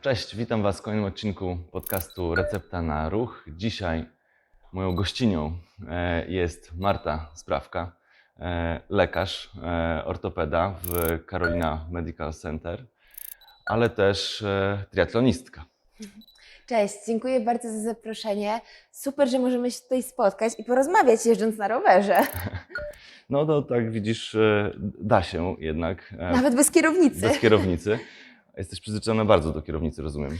Cześć, witam Was w kolejnym odcinku podcastu Recepta na Ruch. Dzisiaj moją gościnią e, jest Marta Sprawka, e, lekarz, e, ortopeda w Carolina Medical Center, ale też triatlonistka. Cześć, dziękuję bardzo za zaproszenie. Super, że możemy się tutaj spotkać i porozmawiać jeżdżąc na rowerze. No to tak widzisz, da się jednak Nawet bez kierownicy. bez kierownicy. Jesteś przyzwyczajona bardzo do kierownicy, rozumiem.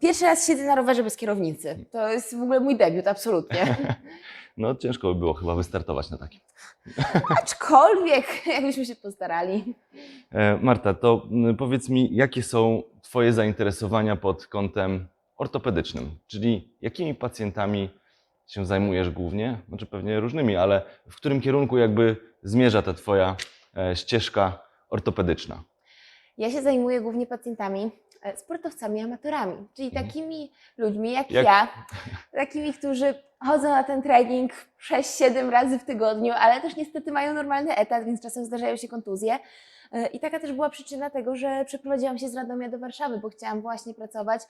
Pierwszy raz siedzę na rowerze bez kierownicy. To jest w ogóle mój debiut, absolutnie. No ciężko by było chyba wystartować na takim. Aczkolwiek, jakbyśmy się postarali. E, Marta, to mm, powiedz mi, jakie są Twoje zainteresowania pod kątem ortopedycznym? Czyli jakimi pacjentami się zajmujesz głównie? Znaczy pewnie różnymi, ale w którym kierunku jakby zmierza ta Twoja e, ścieżka ortopedyczna? Ja się zajmuję głównie pacjentami, e, sportowcami, amatorami, czyli Mhm. takimi ludźmi jak, Jak- ja, takimi, którzy chodzą na ten trening 6-7 razy w tygodniu, ale też niestety mają normalny etat, więc czasem zdarzają się kontuzje. E, I taka też była przyczyna tego, że przeprowadziłam się z Radomia do Warszawy, bo chciałam właśnie pracować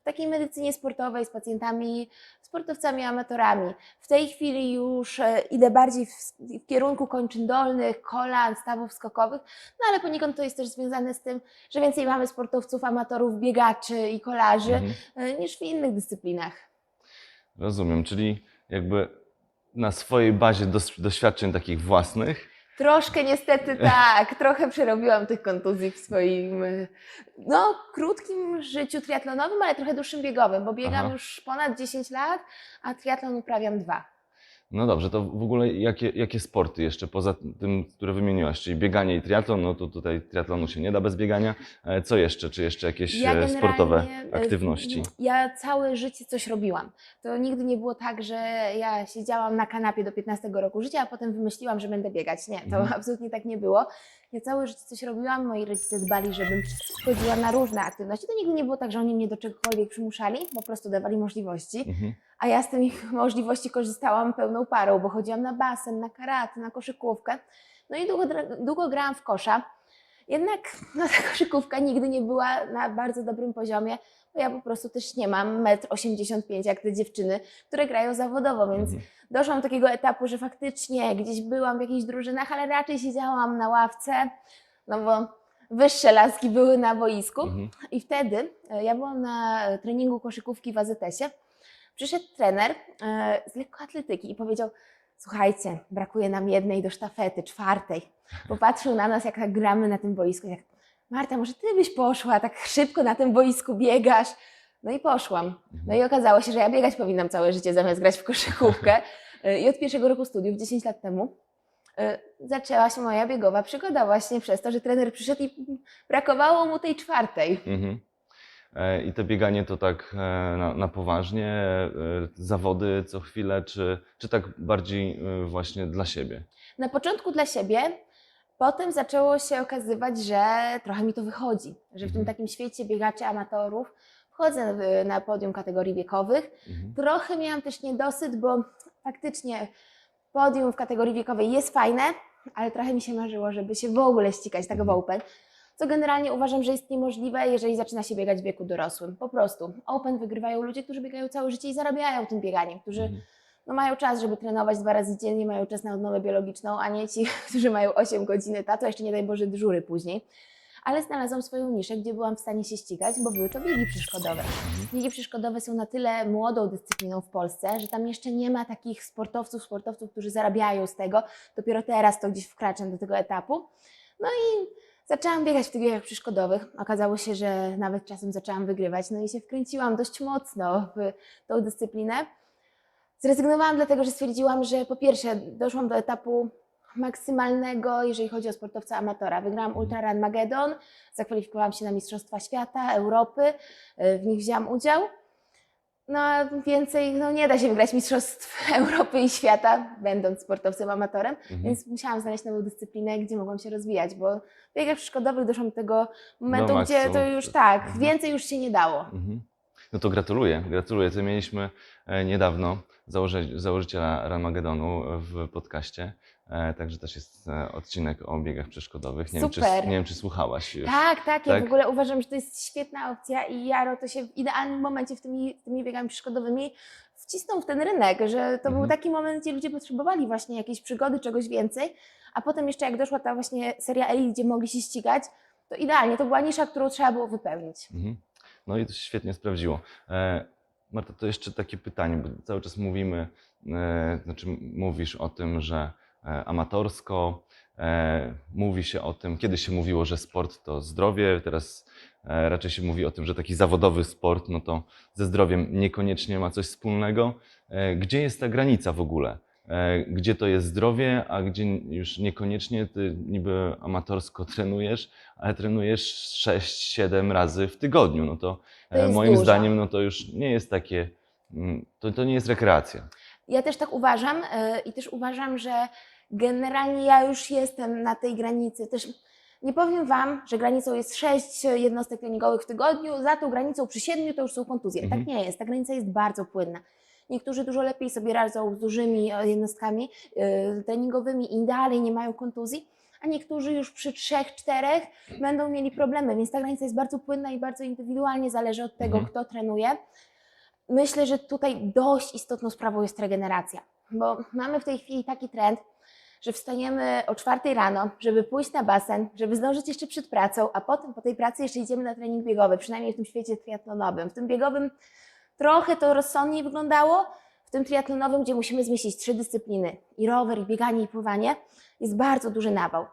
w takiej medycynie sportowej z pacjentami, sportowcami, amatorami. W tej chwili już e, idę bardziej w, kierunku kończyn dolnych, kolan, stawów skokowych, no ale poniekąd to jest też związane z tym, że więcej mamy sportowców, amatorów, biegaczy i kolarzy Mhm. e, niż w innych dyscyplinach. Rozumiem, czyli jakby na swojej bazie doświadczeń takich własnych Troszkę niestety tak, trochę przerobiłam tych kontuzji w swoim no, krótkim życiu triatlonowym, ale trochę dłuższym biegowym, bo biegam Aha. już ponad 10 lat, a triatlon uprawiam dwa. No dobrze, to w ogóle jakie, jakie sporty jeszcze poza tym, które wymieniłaś, czyli bieganie i triatlon, no to tutaj triatlonu się nie da bez biegania. E, Co jeszcze? Czy jeszcze jakieś Ja e, sportowe e, aktywności? Ja całe życie coś robiłam. To nigdy nie było tak, że ja siedziałam na kanapie do 15 roku życia, a potem wymyśliłam, że będę biegać. Nie, to Mhm. absolutnie tak nie było. Ja całe życie coś robiłam, moi rodzice dbali, żebym chodziła na różne aktywności. To nigdy nie było tak, że oni mnie do czegokolwiek przymuszali, po prostu dawali możliwości. Mhm. A ja z tych ich możliwości korzystałam pełną parą, bo chodziłam na basen, na karate, na koszykówkę. No i długo, długo grałam w kosza. Jednak no, ta koszykówka nigdy nie była na bardzo dobrym poziomie, ja po prostu też nie mam 1,85 m jak te dziewczyny, które grają zawodowo, więc Mhm. doszłam do takiego etapu, że faktycznie gdzieś byłam w jakichś drużynach, ale raczej siedziałam na ławce, no bo wyższe laski były na boisku. Mhm. I wtedy e, ja byłam na e, treningu koszykówki w AZS-ie. Przyszedł trener e, z lekkoatletyki i powiedział: Słuchajcie, brakuje nam jednej do sztafety, czwartej. Popatrzył na nas, jak tak gramy na tym boisku. Jak, Marta, może ty byś poszła, tak szybko na tym boisku biegasz. No i poszłam. No i okazało się, że ja biegać powinnam całe życie zamiast grać w koszykówkę. E, I od pierwszego roku studiów, 10 lat temu, e, zaczęła się moja biegowa przygoda właśnie przez to, że trener przyszedł i brakowało mu tej czwartej. Mhm. E, I to bieganie to tak e, na, na poważnie, e, zawody co chwilę, czy, czy tak bardziej właśnie dla siebie? Na początku dla siebie, potem zaczęło się okazywać, że trochę mi to wychodzi, że w tym Mhm. takim świecie biegaczy amatorów wchodzę na podium kategorii wiekowych. Mhm. Trochę miałam też niedosyt, bo faktycznie podium w kategorii wiekowej jest fajne, ale trochę mi się marzyło, żeby się w ogóle ścigać tak w Mhm. Open. Co generalnie uważam, że jest niemożliwe, jeżeli zaczyna się biegać w wieku dorosłym. Po prostu. Open wygrywają ludzie, którzy biegają całe życie i zarabiają tym bieganiem, którzy. No, mają czas, żeby trenować dwa razy dziennie, mają czas na odnowę biologiczną, a nie ci, którzy mają 8 godzin etatu, a jeszcze nie daj Boże dyżury później. Ale znalazłam swoją niszę, gdzie byłam w stanie się ścigać, bo były to biegi przeszkodowe. Biegi przeszkodowe są na tyle młodą dyscypliną w Polsce, że tam jeszcze nie ma takich sportowców, sportowców, którzy zarabiają z tego. Dopiero teraz to gdzieś wkraczam do tego etapu. No i zaczęłam biegać w tych biegach przeszkodowych. Okazało się, że nawet czasem zaczęłam wygrywać, no i się wkręciłam dość mocno w tą dyscyplinę. Zrezygnowałam dlatego, że stwierdziłam, że po pierwsze doszłam do etapu maksymalnego, jeżeli chodzi o sportowca amatora. Wygrałam Ultra Run Magedon, zakwalifikowałam się na Mistrzostwa Świata, Europy, y, w nich wzięłam udział. No a więcej no, nie da się wygrać Mistrzostw Europy i Świata, będąc sportowcem amatorem, Mhm. więc musiałam znaleźć nową dyscyplinę, gdzie mogłam się rozwijać, bo w biegach przeszkodowych doszłam do tego momentu, gdzie to już tak, Mhm. więcej już się nie dało. Mhm. No to gratuluję, gratuluję. To mieliśmy e, niedawno założy, założyciela Ramagedonu w podcaście. E, Także też jest e, odcinek o biegach przeszkodowych. Nie, wiem, czy, nie wiem, czy słuchałaś już. Tak, tak, ja Tak? w ogóle uważam, że to jest świetna opcja i Jaro to się w idealnym momencie w tymi, tymi biegami przeszkodowymi wcisnął w ten rynek, że to był Mhm. taki moment, gdzie ludzie potrzebowali właśnie jakiejś przygody, czegoś więcej, a potem jeszcze jak doszła ta właśnie seria Elite, gdzie mogli się ścigać, to idealnie, to była nisza, którą trzeba było wypełnić. Mhm. No i to się świetnie sprawdziło. E, Marta, to jeszcze takie pytanie, bo cały czas mówimy, e, znaczy mówisz o tym, że e, amatorsko, e, mówi się o tym, kiedyś się mówiło, że sport to zdrowie, teraz raczej się mówi o tym, że taki zawodowy sport, no to ze zdrowiem niekoniecznie ma coś wspólnego. Gdzie jest ta granica w ogóle? E, Gdzie to jest zdrowie, a gdzie już niekoniecznie ty niby amatorsko trenujesz, ale trenujesz 6-7 razy w tygodniu, no to, To e, jest moim dużo. zdaniem no to już nie jest takie, mm, to, to nie jest rekreacja. Ja też tak uważam yy, i też uważam, że generalnie ja już jestem na tej granicy. Też nie powiem Wam, że granicą jest 6 jednostek treningowych w tygodniu, za tą granicą przy 7 to już są kontuzje. Mhm. Tak nie jest. Ta granica jest bardzo płynna. Niektórzy dużo lepiej sobie radzą z dużymi e, jednostkami yy, treningowymi i dalej nie mają kontuzji, a niektórzy już przy 3-4 będą mieli problemy, więc ta granica jest bardzo płynna i bardzo indywidualnie zależy od tego, Mhm. kto trenuje. Myślę, że tutaj dość istotną sprawą jest regeneracja, bo mamy w tej chwili taki trend, że wstajemy o czwartej rano, żeby pójść na basen, żeby zdążyć jeszcze przed pracą, a potem po tej pracy jeszcze idziemy na trening biegowy, przynajmniej w tym świecie triatlonowym. W tym biegowym trochę to rozsądniej wyglądało, w tym triatlonowym, gdzie musimy zmieścić trzy dyscypliny, i rower, i bieganie, i pływanie, jest bardzo duży nawał.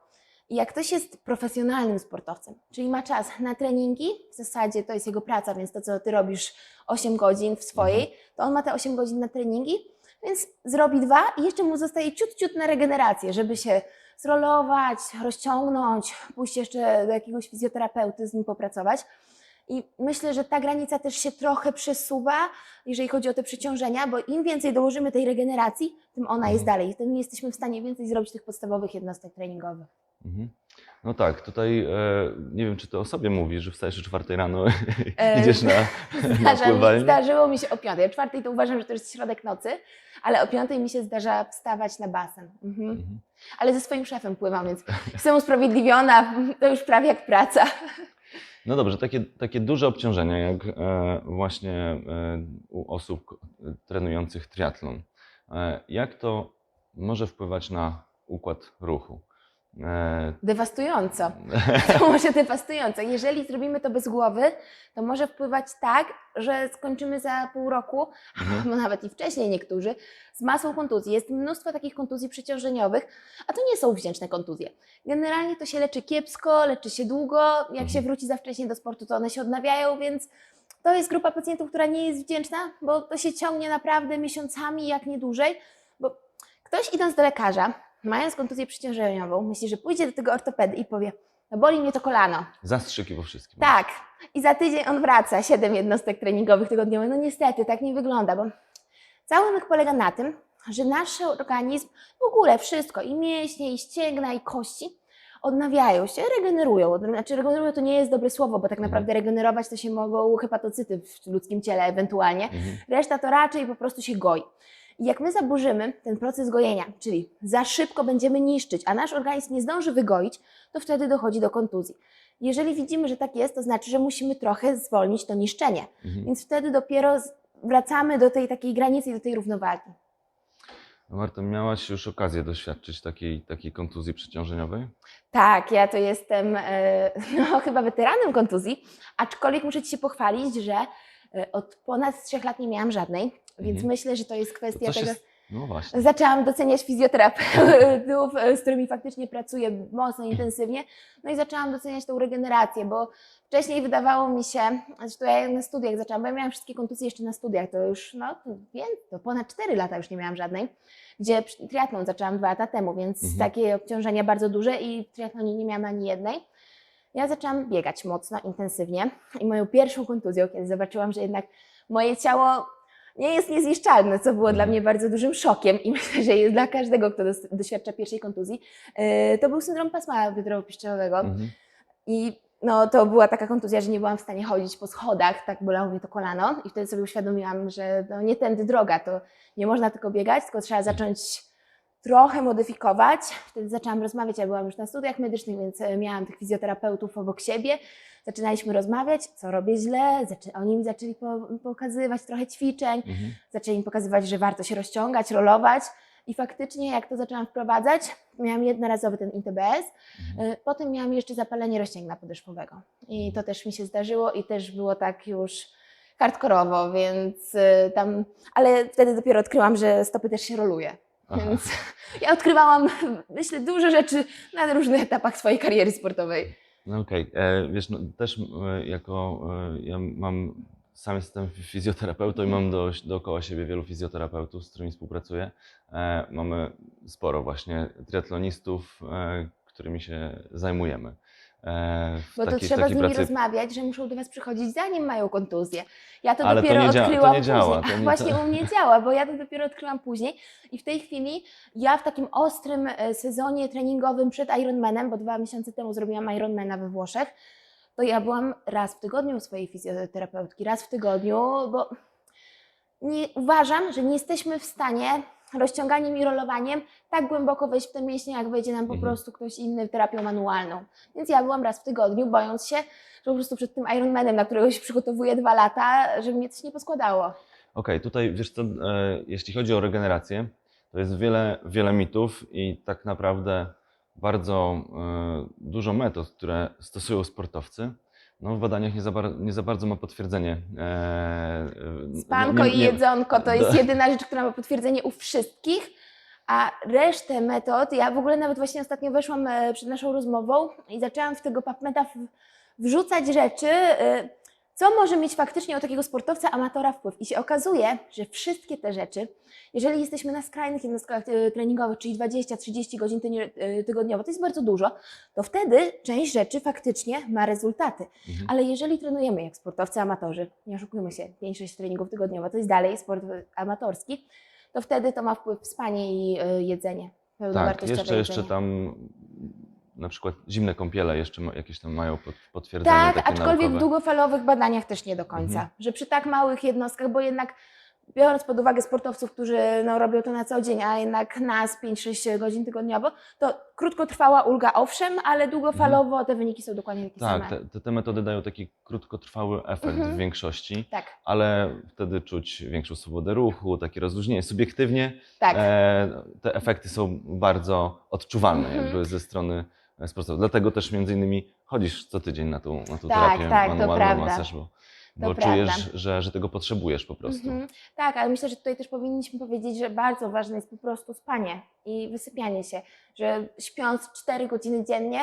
I jak ktoś jest profesjonalnym sportowcem, czyli ma czas na treningi, w zasadzie to jest jego praca, więc to, co ty robisz 8 godzin w swojej, to on ma te 8 godzin na treningi, więc zrobi dwa i jeszcze mu zostaje ciut, ciut na regenerację, żeby się zrolować, rozciągnąć, pójść jeszcze do jakiegoś fizjoterapeuty, z nim popracować. I myślę, że ta granica też się trochę przesuwa, jeżeli chodzi o te przeciążenia, bo im więcej dołożymy tej regeneracji, tym ona jest Mhm. dalej, tym jesteśmy w stanie więcej zrobić tych podstawowych jednostek treningowych. Mhm. No tak, tutaj e, nie wiem, czy ty o sobie mówisz, że wstajesz o czwartej rano E, idziesz na, na pływalnię. zdarzyło mi się o piątej. O czwartej to uważam, że to jest środek nocy, ale o piątej mi się zdarza wstawać na basen. Mhm. Mhm. Ale ze swoim szefem pływam, więc jestem usprawiedliwiona, to już prawie jak praca. No dobrze, takie, takie duże obciążenia, jak e, właśnie e, u osób trenujących triatlon, e, jak to może wpływać na układ ruchu? E, Dewastująco. To może dewastująco. Jeżeli zrobimy to bez głowy, to może wpływać tak, że skończymy za pół roku, mhm. nawet i wcześniej niektórzy, z masą kontuzji. Jest mnóstwo takich kontuzji przeciążeniowych, a to nie są wdzięczne kontuzje. Generalnie to się leczy kiepsko, leczy się długo. Jak Mhm. się wróci za wcześnie do sportu, to one się odnawiają, więc to jest grupa pacjentów, która nie jest wdzięczna, bo to się ciągnie naprawdę miesiącami, jak nie dłużej. Bo ktoś idąc do lekarza, mając kontuzję przeciążeniową, myśli, że pójdzie do tego ortopedy i powie, no boli mnie to kolano. Zastrzyki po wszystkim. Tak. I za tydzień on wraca, 7 jednostek treningowych tygodniowych. No niestety, tak nie wygląda, bo cały myk polega na tym, że nasz organizm, w ogóle wszystko, i mięśnie, i ścięgna, i kości, odnawiają się, regenerują. Znaczy regenerują to nie jest dobre słowo, bo tak Mhm. naprawdę regenerować to się mogą hepatocyty w ludzkim ciele ewentualnie. Mhm. Reszta to raczej po prostu się goi. I jak my zaburzymy ten proces gojenia, czyli za szybko będziemy niszczyć, a nasz organizm nie zdąży wygoić, to wtedy dochodzi do kontuzji. Jeżeli widzimy, że tak jest, to znaczy, że musimy trochę zwolnić to niszczenie. Mhm. Więc wtedy dopiero wracamy do tej takiej granicy i do tej równowagi. No Marta, miałaś już okazję doświadczyć takiej, takiej kontuzji przeciążeniowej? Tak, ja to jestem e, no, chyba weteranem kontuzji, aczkolwiek muszę Ci się pochwalić, że e, od ponad trzech lat nie miałam żadnej, więc Mhm. myślę, że to jest To kwestia coś tego. jest... No właśnie. Zaczęłam doceniać fizjoterapeutów, z którymi faktycznie pracuję mocno, intensywnie. No i zaczęłam doceniać tą regenerację, bo wcześniej wydawało mi się, zresztą ja na studiach zaczęłam, bo ja miałam wszystkie kontuzje jeszcze na studiach, to już no, to wiem, to ponad 4 lata już nie miałam żadnej, gdzie triatlon zaczęłam dwa lata temu, więc Mhm. takie obciążenia bardzo duże i w triatlonie nie miałam ani jednej. Ja zaczęłam biegać mocno, intensywnie i moją pierwszą kontuzją, kiedy zobaczyłam, że jednak moje ciało nie jest niezniszczalne, co było dla Mhm. mnie bardzo dużym szokiem i myślę, że jest dla każdego, kto doświadcza pierwszej kontuzji. Yy, To był syndrom pasma biodrowo-pieszczowego Mhm. i no, to była taka kontuzja, że nie byłam w stanie chodzić po schodach, tak bolało mnie to kolano i wtedy sobie uświadomiłam, że no, nie tędy droga, to nie można tylko biegać, tylko trzeba zacząć trochę modyfikować. Wtedy zaczęłam rozmawiać, ja byłam już na studiach medycznych, więc e, miałam tych fizjoterapeutów obok siebie. Zaczynaliśmy rozmawiać, co robię źle, zaczę- oni mi zaczęli po- pokazywać trochę ćwiczeń, Mhm. zaczęli mi pokazywać, że warto się rozciągać, rolować. I faktycznie, jak to zaczęłam wprowadzać, miałam jednorazowy ten ITBS, Mhm. y, potem miałam jeszcze zapalenie rozcięgna podeszwowego. I to też mi się zdarzyło i też było tak już hardkorowo, więc y, tam, ale wtedy dopiero odkryłam, że stopy też się roluje. Aha. Więc ja odkrywałam, myślę, dużo rzeczy na różnych etapach swojej kariery sportowej. No okej, E, wiesz, no, też e, jako, e, ja mam, sam jestem fizjoterapeutą i mam do, dookoła siebie wielu fizjoterapeutów, z którymi współpracuję. E, mamy sporo właśnie triatlonistów, e, którymi się zajmujemy. E, Bo to takiej- trzeba z nimi pracy- rozmawiać, że muszą do Was przychodzić zanim mają kontuzję. Ja to Ale to dopiero nie to odkryłam nie działa, później. to nie- Właśnie u mnie działa, bo ja to dopiero odkryłam później. I w tej chwili ja w takim ostrym e, sezonie treningowym przed Ironmanem, bo dwa miesiące temu zrobiłam Ironmana we Włoszech, to ja byłam raz w tygodniu u swojej fizjoterapeutki, raz w tygodniu, bo nie, uważam, że nie jesteśmy w stanie rozciąganiem i rolowaniem tak głęboko wejść w te mięśnie, jak wejdzie nam po Mhm. prostu ktoś inny terapią manualną. Więc ja byłam raz w tygodniu, bojąc się, że po prostu przed tym Ironmanem, na którego się przygotowuję dwa lata, żeby mnie coś nie poskładało. Okej, tutaj wiesz co, e, jeśli chodzi o regenerację, to jest wiele, wiele mitów i tak naprawdę bardzo e, dużo metod, które stosują sportowcy, no w badaniach nie za, bar- nie za bardzo ma potwierdzenie. E, e, Spanko nie- i nie- jedzonko to jest jedyna rzecz, która ma potwierdzenie u wszystkich, a resztę metod, ja w ogóle nawet właśnie ostatnio weszłam e, przed naszą rozmową i zaczęłam w tego PubMeda w- wrzucać rzeczy, e, co może mieć faktycznie u takiego sportowca, amatora wpływ. I się okazuje, że wszystkie te rzeczy, jeżeli jesteśmy na skrajnych jednostkach e, treningowych, czyli 20-30 godzin e, tygodniowo, to jest bardzo dużo, to wtedy część rzeczy faktycznie ma rezultaty. Mhm. Ale jeżeli trenujemy jak sportowcy amatorzy, nie oszukujmy się, 5-6 treningów tygodniowo to jest dalej sport y, amatorski, to wtedy to ma wpływ spanie i jedzenie. Tak, jeszcze, jeszcze jedzenie. tam na przykład zimne kąpiele jeszcze jakieś tam mają pot- potwierdzenie Tak, takie aczkolwiek w naukowe. długofalowych badaniach też nie do końca. Mhm. Że przy tak małych jednostkach, bo jednak biorąc pod uwagę sportowców, którzy no, robią to na co dzień, a jednak nas 5-6 godzin tygodniowo, to krótkotrwała ulga owszem, ale długofalowo te wyniki są dokładnie takie Tak, same. te, te, te metody dają taki krótkotrwały efekt Mhm. w większości, Tak, ale wtedy czuć większą swobodę ruchu, takie rozluźnienie. Subiektywnie tak. e, te efekty są bardzo odczuwalne Mhm. jakby ze strony e. Dlatego też między innymi chodzisz co tydzień na tą, na tą Tak, terapię tak, manualną masaż, bo, bo To czujesz, prawda. że, że tego potrzebujesz po prostu. Mhm. Tak, ale myślę, że tutaj też powinniśmy powiedzieć, że bardzo ważne jest po prostu spanie i wysypianie się, że śpiąc 4 godziny dziennie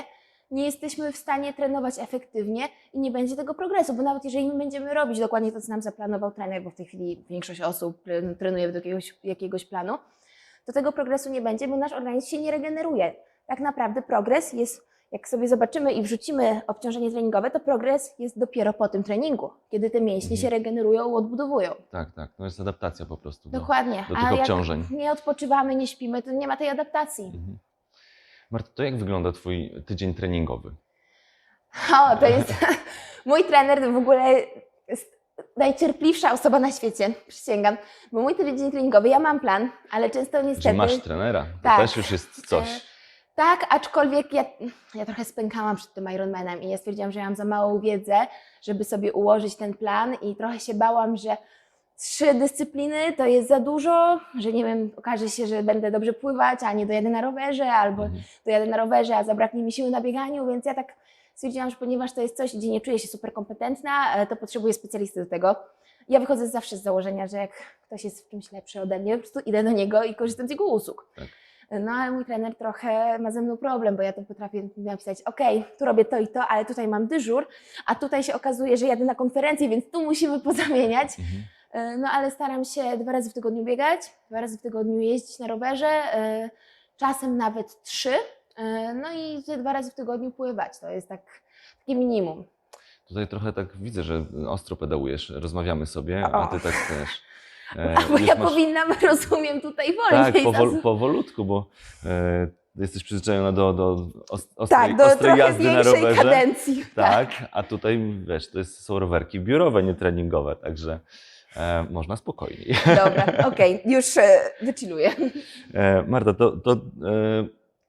nie jesteśmy w stanie trenować efektywnie i nie będzie tego progresu, bo nawet jeżeli my będziemy robić dokładnie to, co nam zaplanował trener, bo w tej chwili większość osób tre- trenuje według jakiegoś, jakiegoś planu, to tego progresu nie będzie, bo nasz organizm się nie regeneruje. Tak naprawdę progres jest, jak sobie zobaczymy i wrzucimy obciążenie treningowe, to progres jest dopiero po tym treningu, kiedy te mięśnie Mhm. się regenerują, odbudowują. Tak, tak. No jest adaptacja po prostu do, Dokładnie. do A tych jak obciążeń. nie odpoczywamy, nie śpimy, to nie ma tej adaptacji. Mhm. Marta, to jak wygląda Twój tydzień treningowy? O, to jest mój trener w ogóle jest najcierpliwsza osoba na świecie, przysięgam. Bo mój tydzień treningowy, ja mam plan, ale często niestety... masz trenera, to Tak. też już jest coś. Tak, aczkolwiek ja, ja trochę spękałam przed tym Ironmanem i ja stwierdziłam, że ja mam za małą wiedzę, żeby sobie ułożyć ten plan i trochę się bałam, że trzy dyscypliny to jest za dużo, że nie wiem, okaże się, że będę dobrze pływać, a nie dojadę na rowerze, albo Mhm. dojadę na rowerze, a zabraknie mi siły na bieganiu, więc ja tak stwierdziłam, że ponieważ to jest coś, gdzie nie czuję się super kompetentna, e, to potrzebuję specjalisty do tego. Ja wychodzę zawsze z założenia, że jak ktoś jest w czymś lepszy ode mnie, po prostu idę do niego i korzystam z jego usług. Tak. No ale mój trener trochę ma ze mną problem, bo ja to potrafię napisać, ok, tu robię to i to, ale tutaj mam dyżur, a tutaj się okazuje, że jadę na konferencję, więc tu musimy pozamieniać. Mhm. E, No ale staram się dwa razy w tygodniu biegać, dwa razy w tygodniu jeździć na rowerze, e, czasem nawet trzy. E, No i dwa razy w tygodniu pływać. To jest tak, takie minimum. Tutaj trochę tak widzę, że ostro pedałujesz, rozmawiamy sobie, a O. Ty tak też. E, Bo ja masz- powinnam, rozumiem, tutaj Tak, wolniej. powol, zas- powolutku, bo e, jesteś przyzwyczajona do, do os- ostrej, tak, do ostrej trochę jazdy na rowerze. kadencji. Tak, a tutaj wiesz, to jest, są rowerki biurowe, nie treningowe, także e, można spokojniej. Dobra, okej, już e, wychilluję. E, Marta, to, to e,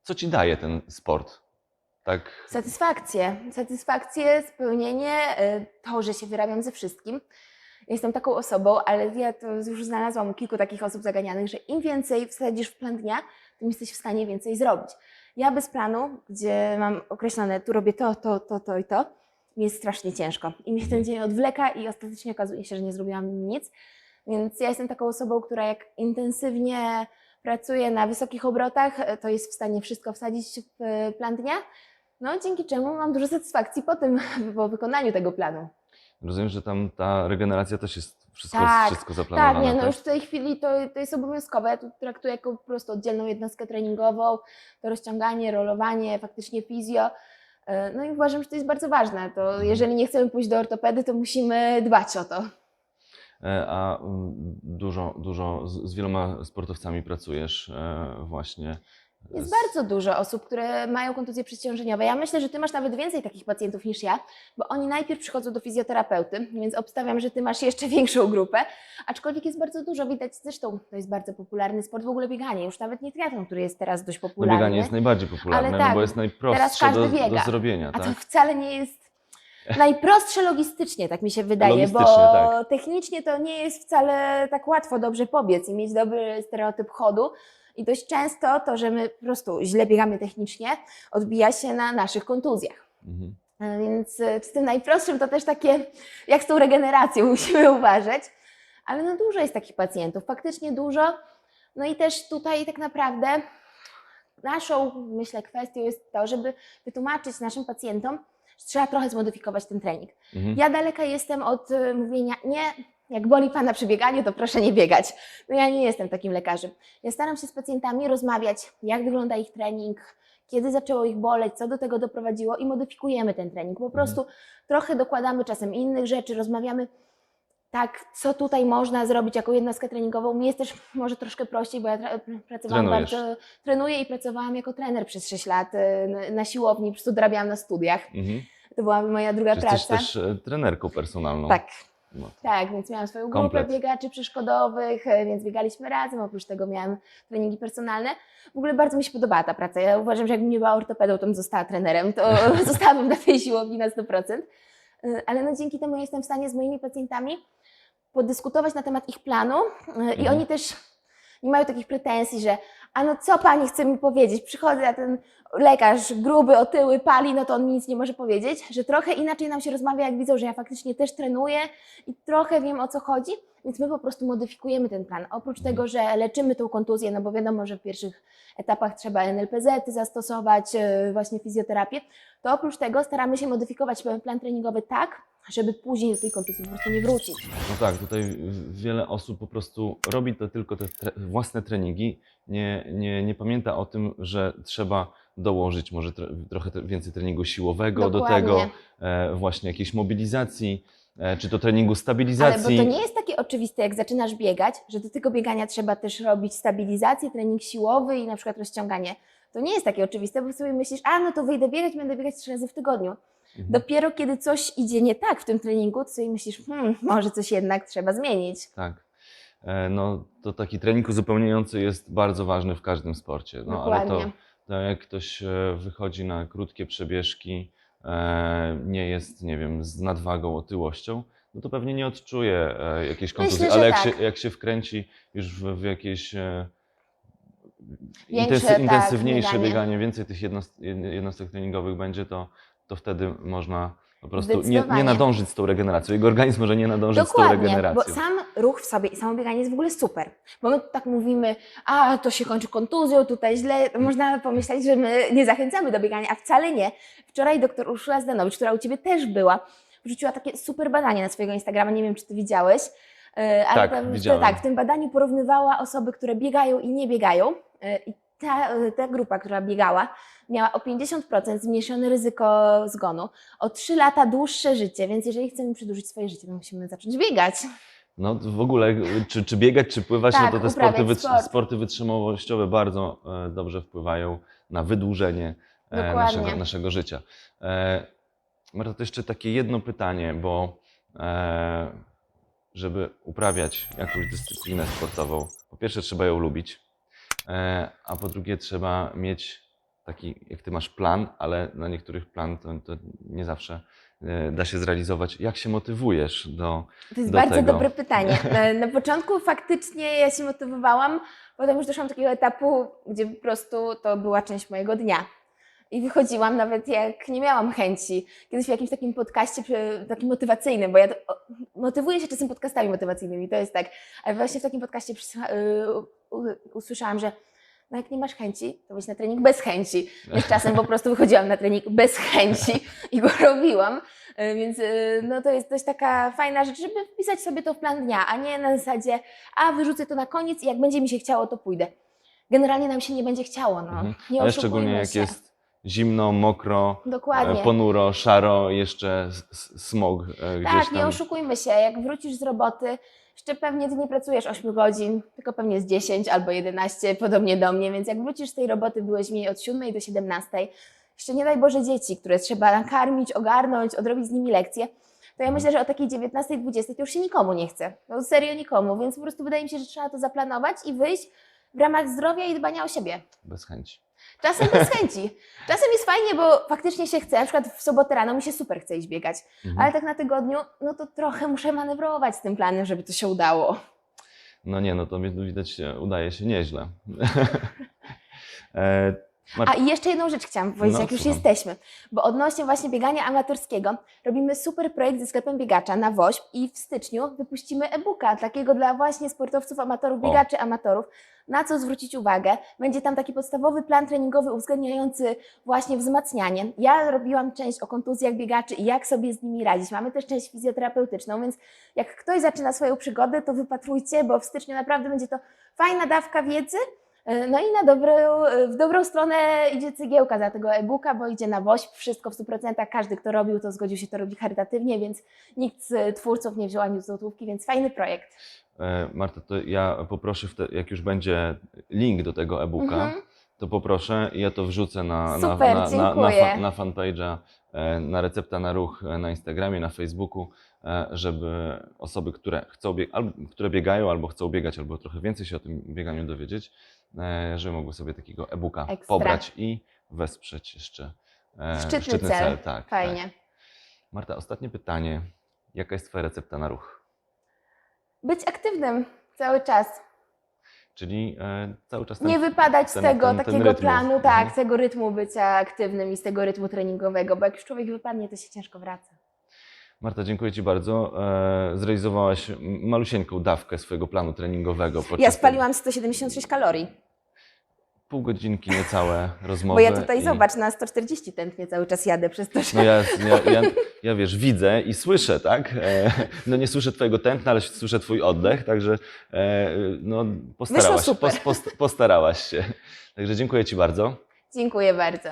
co ci daje ten sport? Tak, Satysfakcję. Satysfakcję, spełnienie, e, to, że się wyrabiam ze wszystkim. Jestem taką osobą, ale ja to już znalazłam kilku takich osób zaganianych, że im więcej wsadzisz w plan dnia, tym jesteś w stanie więcej zrobić. Ja bez planu, gdzie mam określone, tu robię to, to, to, to i to, mi jest strasznie ciężko. I mi się ten dzień odwleka i ostatecznie okazuje się, że nie zrobiłam nic. Więc ja jestem taką osobą, która jak intensywnie pracuje na wysokich obrotach, to jest w stanie wszystko wsadzić w plan dnia. No, dzięki czemu mam dużo satysfakcji po tym, po wykonaniu tego planu. Rozumiem, że tam ta regeneracja też jest wszystko, Tak, wszystko zaplanowane. Tak, nie, no już w tej chwili to, to jest obowiązkowe. Ja to traktuję jako po prostu oddzielną jednostkę treningową, to rozciąganie, rolowanie, faktycznie fizjo. E, No i uważam, że to jest bardzo ważne. To jeżeli nie chcemy pójść do ortopedy, to musimy dbać o to. E, A mm, dużo, dużo z, z wieloma sportowcami pracujesz e, właśnie. Jest bardzo dużo osób, które mają kontuzje przeciążeniowe. Ja myślę, że ty masz nawet więcej takich pacjentów niż ja, bo oni najpierw przychodzą do fizjoterapeuty, więc obstawiam, że ty masz jeszcze większą grupę. Aczkolwiek jest bardzo dużo, widać zresztą, to jest bardzo popularny sport, w ogóle bieganie, już nawet nie triatlon, który jest teraz dość No popularny. bieganie jest najbardziej popularne, Ale no tak, bo jest teraz najprostsze każdy do, do zrobienia. A tak? to wcale nie jest najprostsze logistycznie, tak mi się wydaje, bo tak. technicznie to nie jest wcale tak łatwo dobrze pobiec i mieć dobry stereotyp chodu. I dość często to, że my po prostu źle biegamy technicznie, odbija się na naszych kontuzjach. Mhm. E, Więc e, z tym najprostszym to też takie, jak z tą regeneracją musimy uważać. Ale no dużo jest takich pacjentów, faktycznie dużo. No i też tutaj tak naprawdę naszą, myślę, kwestią jest to, żeby wytłumaczyć naszym pacjentom, że trzeba trochę zmodyfikować ten trening. Mhm. Ja daleka jestem od y, mówienia, nie, jak boli Pana przy bieganiu, to proszę nie biegać. No ja nie jestem takim lekarzem. Ja staram się z pacjentami rozmawiać, jak wygląda ich trening, kiedy zaczęło ich boleć, co do tego doprowadziło i modyfikujemy ten trening. Po prostu trochę dokładamy czasem innych rzeczy, rozmawiamy tak, co tutaj można zrobić jako jednostkę treningową. Mi jest też może troszkę prościej, bo ja pracowałam Trenujesz. bardzo, trenuję i pracowałam jako trener przez 6 lat y, na, na siłowni, po prostu dorabiałam na studiach. Mhm. To była moja druga Czy Jesteś praca. też e, trenerką personalną. Tak, No. tak, więc miałam swoją grupę Komplet. biegaczy przeszkodowych, e, więc biegaliśmy razem, oprócz tego miałam treningi personalne. W ogóle bardzo mi się podobała ta praca. Ja uważam, że jakbym nie była ortopedą, to bym została trenerem, to zostałabym na tej siłowni na 100%. E, Ale no dzięki temu jestem w stanie z moimi pacjentami podyskutować na temat ich planu e, i Mhm. oni też nie mają takich pretensji, że a no co pani chce mi powiedzieć? Przychodzę, a ten lekarz gruby, otyły, pali, no to on mi nic nie może powiedzieć, że trochę inaczej nam się rozmawia, jak widzą, że ja faktycznie też trenuję i trochę wiem o co chodzi, więc my po prostu modyfikujemy ten plan. Oprócz tego, że leczymy tą kontuzję, no bo wiadomo, że w pierwszych etapach trzeba NLPZ zastosować, e, właśnie fizjoterapię, to oprócz tego staramy się modyfikować plan treningowy tak, żeby później do tej kontuzji po prostu nie wrócić. No tak, tutaj wiele osób po prostu robi to tylko te tre własne treningi, nie, nie, nie pamięta o tym, że trzeba dołożyć może tro trochę więcej treningu siłowego do Dokładnie. tego, e, właśnie jakiejś mobilizacji, czy to treningu Ale stabilizacji. bo to nie jest takie oczywiste, jak zaczynasz biegać, że do tego biegania trzeba też robić stabilizację, trening siłowy i na przykład rozciąganie. To nie jest takie oczywiste, bo sobie myślisz, a no to wyjdę biegać, będę biegać trzy razy w tygodniu. Mhm. Dopiero kiedy coś idzie nie tak w tym treningu, to sobie myślisz, hmm, może coś jednak trzeba zmienić. Tak. E, No to taki trening uzupełniający jest bardzo ważny w każdym sporcie. No ale to, Dokładnie. to jak ktoś e, wychodzi na krótkie przebieżki, e, nie jest, nie wiem, z nadwagą, otyłością, no to pewnie nie odczuje e, jakiejś kontuzji. że ale jak, tak. się, jak się wkręci już w, w jakieś e, Większe, tak, intensywniejsze bieganie. bieganie, więcej tych jednost, jednostek treningowych będzie, to, to wtedy można po prostu nie, nie nadążyć z tą regeneracją. Jego organizm może nie nadążyć z tą Dokładnie, regeneracją. bo sam ruch w sobie i samo bieganie jest w ogóle super. Bo my tak mówimy, a to się kończy kontuzją, tutaj źle, można pomyśleć, że my nie zachęcamy do biegania, a wcale nie. Wczoraj doktor Urszula Zdanowicz, która u Ciebie też była, wrzuciła takie super badanie na swojego Instagrama, nie wiem, czy Ty widziałeś, e, ale Tak, tam, widziałem. tak, w tym badaniu porównywała osoby, które biegają i nie biegają e, i ta, e, ta grupa, która biegała, miała o 50% zmniejszone ryzyko zgonu, o 3 lata dłuższe życie, więc jeżeli chcemy przedłużyć swoje życie, to musimy zacząć biegać. No w ogóle, czy, czy biegać, czy pływać, Tak, no to te uprawiać sporty, sport. sporty wytrzymałościowe bardzo e, dobrze wpływają na wydłużenie e, naszego, naszego życia. E, Marta, to jeszcze takie jedno pytanie, bo e, żeby uprawiać jakąś dyscyplinę sportową, po pierwsze trzeba ją lubić, e, a po drugie trzeba mieć taki, jak ty masz plan, ale na niektórych plan to, to nie zawsze e, da się zrealizować. Jak się motywujesz do, To jest do bardzo tego? dobre pytanie. Na, na początku faktycznie ja się motywowałam, potem już doszłam do takiego etapu, gdzie po prostu to była część mojego dnia. I wychodziłam nawet jak nie miałam chęci. Kiedyś w jakimś takim podcaście takim motywacyjnym, bo ja motywuję się czasem podcastami motywacyjnymi, to jest tak. Ale właśnie w takim podcaście y, usłyszałam, że no jak nie masz chęci, to wejdź na trening bez chęci. Więc czasem po prostu wychodziłam na trening bez chęci i go robiłam. Y, Więc y, no to jest dość taka fajna rzecz, żeby wpisać sobie to w plan dnia, a nie na zasadzie, a wyrzucę to na koniec i jak będzie mi się chciało, to pójdę. Generalnie nam się nie będzie chciało, no. Mhm. Nie ale szczególnie jak się. jest zimno, mokro, Dokładnie. e, ponuro, szaro, jeszcze smog e, gdzieś Tak, nie tam. oszukujmy się, jak wrócisz z roboty, jeszcze pewnie ty nie pracujesz 8 godzin, tylko pewnie z 10 albo 11, podobnie do mnie, więc jak wrócisz z tej roboty, byłeś mniej od 7 do 17, jeszcze nie daj Boże dzieci, które trzeba nakarmić, ogarnąć, odrobić z nimi lekcje, to ja myślę, że o takiej 19, 20 to już się nikomu nie chce. No serio nikomu, więc po prostu wydaje mi się, że trzeba to zaplanować i wyjść w ramach zdrowia i dbania o siebie. Bez chęci. Czasem bez chęci. Czasem jest fajnie, bo faktycznie się chce. Na przykład w sobotę rano mi się super chce iść biegać, Mhm. ale tak na tygodniu, no to trochę muszę manewrować z tym planem, żeby to się udało. No nie, no to widać się, udaje się nieźle. Mar- A i jeszcze jedną rzecz chciałam powiedzieć, No, jak już słucham. jesteśmy, bo odnośnie właśnie biegania amatorskiego, robimy super projekt ze sklepem biegacza na WOŚP i w styczniu wypuścimy e-booka takiego dla właśnie sportowców, amatorów, O. biegaczy, amatorów, na co zwrócić uwagę. Będzie tam taki podstawowy plan treningowy uwzględniający właśnie wzmacnianie. Ja robiłam część o kontuzjach biegaczy i jak sobie z nimi radzić. Mamy też część fizjoterapeutyczną, więc jak ktoś zaczyna swoją przygodę, to wypatrujcie, bo w styczniu naprawdę będzie to fajna dawka wiedzy, no i na dobrą, w dobrą stronę idzie cegiełka za tego e-booka, bo idzie na WOŚP, wszystko w 100%. Każdy, kto robił, to zgodził się to robić charytatywnie, więc nikt z twórców nie wziął ani złotówki, więc fajny projekt. e, Marta, to ja poproszę, jak już będzie link do tego e-booka, Mhm. to poproszę i ja to wrzucę na, na, Super, na, na, na, fanpage'a, e, na recepta na ruch e, na Instagramie, na Facebooku, e, żeby osoby, które chcą albo które biegają, albo chcą biegać, albo trochę więcej się o tym bieganiu dowiedzieć, e, żeby mogły sobie takiego e-booka Ekstra. pobrać i wesprzeć jeszcze e, Szczytny cel. Tak, Fajnie. Tak. Marta, ostatnie pytanie. Jaka jest Twoja recepta na ruch? Być aktywnym cały czas. Czyli e, cały czas ten, Nie wypadać z ten- tego ten- ten takiego rytm. planu, Mhm. tak, z tego rytmu bycia aktywnym i z tego rytmu treningowego, bo jak już człowiek wypadnie, to się ciężko wraca. Marta, dziękuję Ci bardzo. E, zrealizowałaś malusieńką dawkę swojego planu treningowego. Ja spaliłam 176 kalorii, Pół godzinki niecałe rozmowy. bo ja tutaj, i- zobacz, na 140 tętnie cały czas jadę przez to, że... No ja, ja, ja, ja wiesz, widzę i słyszę, tak? E, no nie słyszę Twojego tętna, ale słyszę Twój oddech, także e, no, postarałaś, super. pos, post, postarałaś się. Także dziękuję Ci bardzo. Dziękuję bardzo.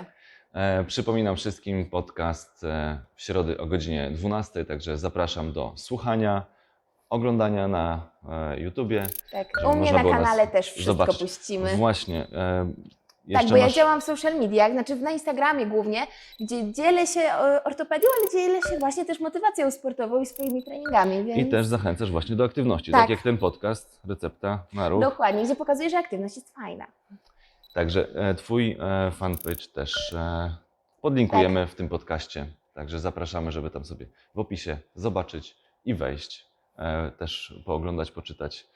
E, przypominam wszystkim podcast e, w środę o godzinie 12, także zapraszam do słuchania, oglądania na e, YouTubie. Tak, u mnie na kanale też wszystko zobaczyć. puścimy. Właśnie. Tak, bo ja masz- działam w social mediach, znaczy na Instagramie głównie, gdzie dzielę się ortopedią, ale dzielę się właśnie też motywacją sportową i swoimi treningami, więc I też zachęcasz właśnie do aktywności, tak, Tak. jak ten podcast, recepta na ruch. dokładnie, gdzie pokazuję, że aktywność jest fajna. Także e, Twój e, fanpage też e, podlinkujemy Tak. w tym podcaście. Także zapraszamy, żeby tam sobie w opisie zobaczyć i wejść. Też pooglądać, poczytać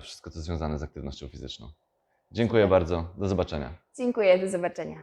wszystko, co związane z aktywnością fizyczną. Dziękuję Super. bardzo. Do zobaczenia. Dziękuję, do zobaczenia.